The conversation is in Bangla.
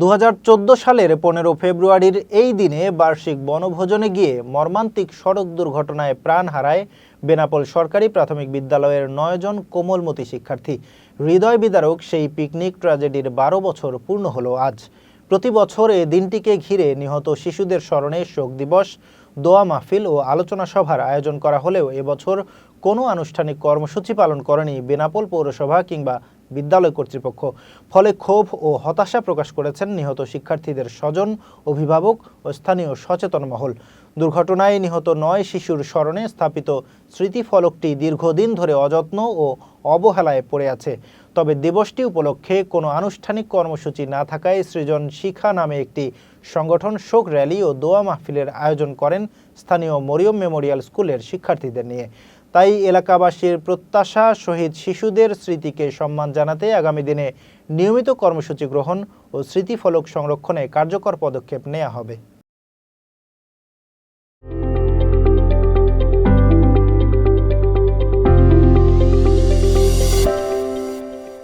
দু হাজার চোদ্দ সালের পনেরো ফেব্রুয়ারির এই দিনে বার্ষিক বনভোজনে গিয়ে মর্মান্তিক সড়ক দুর্ঘটনায় প্রাণ হারায় বেনাপোল সরকারি প্রাথমিক বিদ্যালয়ের নয়জন কোমলমতি শিক্ষার্থী। হৃদয় বিদারক সেই পিকনিক ট্র্যাজেডির বারো বছর পূর্ণ হলো আজ। প্রতি বছর এ দিনটিকে ঘিরে নিহত শিশুদের স্মরণে শোক দিবস, দোয়া মাহফিল ও আলোচনা সভার আয়োজন করা হলেও এবছর কোনো আনুষ্ঠানিক কর্মসূচি পালন করেনি বেনাপোল পৌরসভা কিংবা বিদ্যালয় কর্তৃপক্ষ ফলে ক্ষোভ ও হতাশা প্রকাশ করেছেন নিহত শিক্ষার্থীদের স্বজন, অভিভাবক ও স্থানীয় সচেতন মহল। দুর্ঘটনায় নিহত নয় শিশুর স্মরণে স্থাপিত স্মৃতিফলকটি দীর্ঘদিন ধরে অযত্ন ও অবহেলায় পড়ে আছে। তবে দিবসটি উপলক্ষে কোনো আনুষ্ঠানিক কর্মসূচি না থাকায় সৃজন শিখা নামে একটি সংগঠন শোক র্যালি ও দোয়া মাহফিলের আয়োজন করেন স্থানীয় মরিয়ম মেমোরিয়াল স্কুলের শিক্ষার্থীদের নিয়ে। তাই এলাকাবাসীর প্রত্যাশা, শহীদ শিশুদের স্মৃতিকে সম্মান জানাতে আগামী দিনে নিয়মিত কর্মসূচি গ্রহণ ও স্মৃতিফলক সংরক্ষণে কার্যকর পদক্ষেপ নেওয়া হবে।